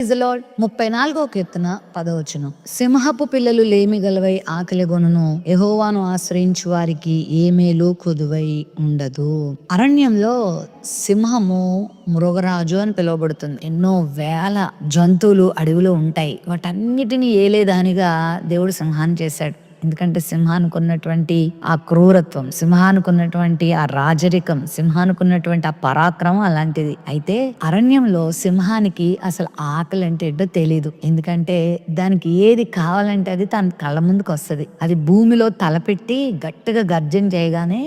ఇజలాడ్ ముప్పై నాలుగో కీర్తన పదవచనం. సింహపు పిల్లలు లేమి గలవై ఆకలి గొనును. యెహోవాను ఆశ్రయించు వారికి ఏ మేలు కొదువై ఉండదు. అరణ్యంలో సింహము మృగరాజు అని పిలువబడుతుంది. ఎన్నో వేల జంతువులు అడవిలో ఉంటాయి. వాటన్నిటిని ఏలేదానిగా దేవుడు సింహాన్ని చేశాడు. ఎందుకంటే సింహానికి ఉన్నటువంటి ఆ క్రూరత్వం సింహానికి ఉన్నటువంటి ఆ రాజరికం సింహానికి ఉన్నటువంటి ఆ పరాక్రమం అలాంటిది. అయితే అరణ్యంలో సింహానికి అసలు ఆకలి అంటే ఏంటో తెలియదు ఎందుకంటే దానికి ఏది కావాలంటే అది తన కళ్ళ ముందుకు వస్తుంది. అది భూమిలో తలపెట్టి గట్టిగా గర్జన చేయగానే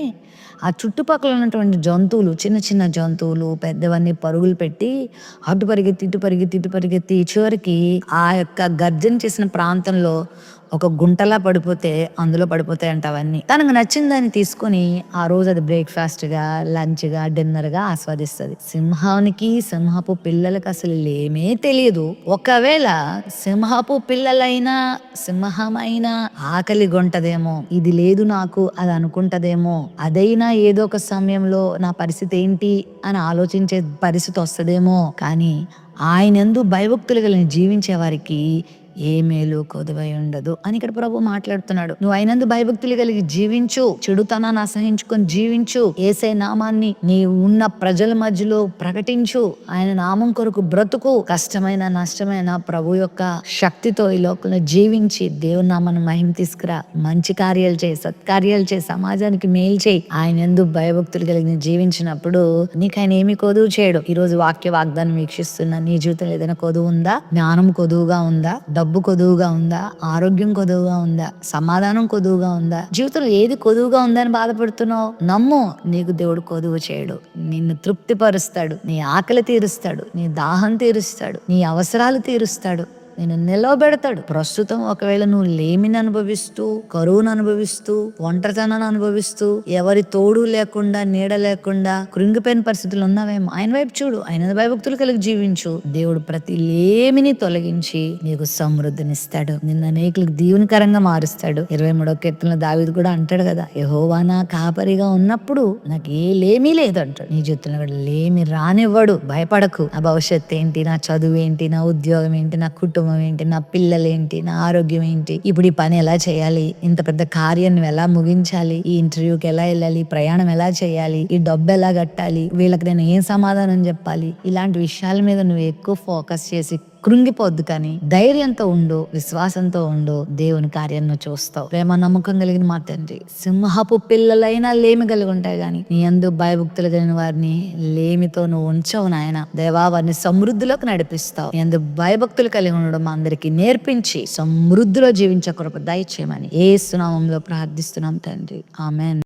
ఆ చుట్టుపక్కల ఉన్నటువంటి జంతువులు చిన్న చిన్న జంతువులు పెద్దవన్నీ పరుగులు పెట్టి అటు పరిగెత్తి ఇటు పరిగెత్తి ఇటు పరిగెత్తి చివరికి ఆ యొక్క గర్జన చేసిన ప్రాంతంలో ఒక గుంటలా పడిపోతే అందులో పడిపోతాయి అంట అవన్నీ. తనకు నచ్చిన దాన్ని తీసుకొని ఆ రోజు అది బ్రేక్ఫాస్ట్గా లంచ్గా డిన్నర్గా ఆస్వాదిస్తుంది. సింహానికి సింహపు పిల్లలకు అసలు ఏమీ తెలియదు. ఒకవేళ సింహపు పిల్లలైనా సింహమైనా ఆకలి గొంటదేమో ఇది లేదు నాకు అది అనుకుంటదేమో అదైనా ఏదో ఒక సమయంలో నా పరిస్థితి ఏంటి అని ఆలోచించే పరిస్థితి వస్తుందేమో కానీ ఆయనందు భయభక్తులు కలిగిన జీవించే వారికి ఏ మేలు కొదువై ఉండదు అని ఇక్కడ ప్రభు మాట్లాడుతున్నాడు. నువ్వు అయినందు భయభక్తులు కలిగి జీవించు చెడుతనాన్ని అసహించుకొని జీవించు ఏసే నామాన్ని నీ ఉన్న ప్రజల మధ్యలో ప్రకటించు ఆయన నామం కొరకు బ్రతుకు. కష్టమైన నష్టమైన ప్రభు యొక్క శక్తితో ఈ లోకంలో జీవించి దేవుని నామాన్ని మహిమ తీసుకురా. మంచి కార్యాలు చేయి సత్కార్యాలు చేయి సమాజానికి మేలు చేయి. ఆయన ఎందు భయభక్తులు కలిగి జీవించినప్పుడు నీకు ఆయన ఏమి కొదువు చేయడు. ఈ రోజు వాక్య వాగ్దానం వీక్షిస్తున్నాను నీ జీవితంలో ఏదైనా కొదువు ఉందా? జ్ఞానం కొదువుగా ఉందా? డబ్బు కొదువుగా ఉందా? ఆరోగ్యం కొదువుగా ఉందా? సమాధానం కొదువుగా ఉందా? జీవితంలో ఏది కొదువుగా ఉందని బాధపడుతున్నావు? నమ్ము నీకు దేవుడు కొదువు చేయడు. నిన్ను తృప్తిపరుస్తాడు. నీ ఆకలి తీరుస్తాడు. నీ దాహం తీరుస్తాడు. నీ అవసరాలు తీరుస్తాడు. నేను నిలవబెడతాడు. ప్రస్తుతం ఒకవేళ నువ్వు లేమిని అనుభవిస్తూ కరువును అనుభవిస్తూ ఒంటరితనాన్ని అనుభవిస్తూ ఎవరి తోడు లేకుండా నీడ లేకుండా కృంగిపోయిన పరిస్థితులు ఉన్నావేమో ఆయన వైపు చూడు. ఆయన భయభక్తులు కలిగి జీవించు. దేవుడు ప్రతి లేమిని తొలగించి నీకు సమృద్ధినిస్తాడు. నిన్న అనేకులకు దీవునికరంగా మారుస్తాడు. ఇరవై మూడో కీర్తనలో దావిది కూడా అంటాడు కదా యహోవా నా కాపరిగా ఉన్నప్పుడు నాకు ఏ లేమీ లేదు అంటాడు నీ జీవితంలో కూడా లేమి రానివ్వడు. భయపడకు. నా భవిష్యత్ ఏంటి? నా చదువు ఏంటి? నా ఉద్యోగం ఏంటి? నా కుటుంబం ఏంటి? నా పిల్లలు ఏంటి నా ఆరోగ్యం ఏంటి? ఇప్పుడు ఈ పని ఎలా చేయాలి? ఇంత పెద్ద కార్యాన్ని ఎలా ముగించాలి? ఈ ఇంటర్వ్యూకి ఎలా వెళ్ళాలి? ప్రయాణం ఎలా చేయాలి? ఈ డబ్బు ఎలా కట్టాలి? వీళ్ళకి నేను ఏం సమాధానం చెప్పాలి? ఇలాంటి విషయాల మీద నువ్వు ఎక్కువ ఫోకస్ చేసి కృంగిపోద్దు కానీ ధైర్యంతో ఉండు విశ్వాసంతో ఉండు దేవుని కార్యాన్ని చూస్తావు. ప్రేమ నమ్మకం కలిగిన మా తండ్రి సింహపు పిల్లలైనా లేమి కలిగి ఉంటాయి గాని నీ అందు భయభక్తులు కలిగిన వారిని లేమితో నువ్వు ఉంచవు నాయన. దేవా వారిని సమృద్ధిలోకి నడిపిస్తావు. నీ అందు భయభక్తులు కలిగి ఉండడం మా అందరికి నేర్పించి సమృద్ధిలో జీవించే కృప దయచేయమని ఏ సునామంలో ప్రార్థిస్తున్నాం తండ్రి. ఆమెన్.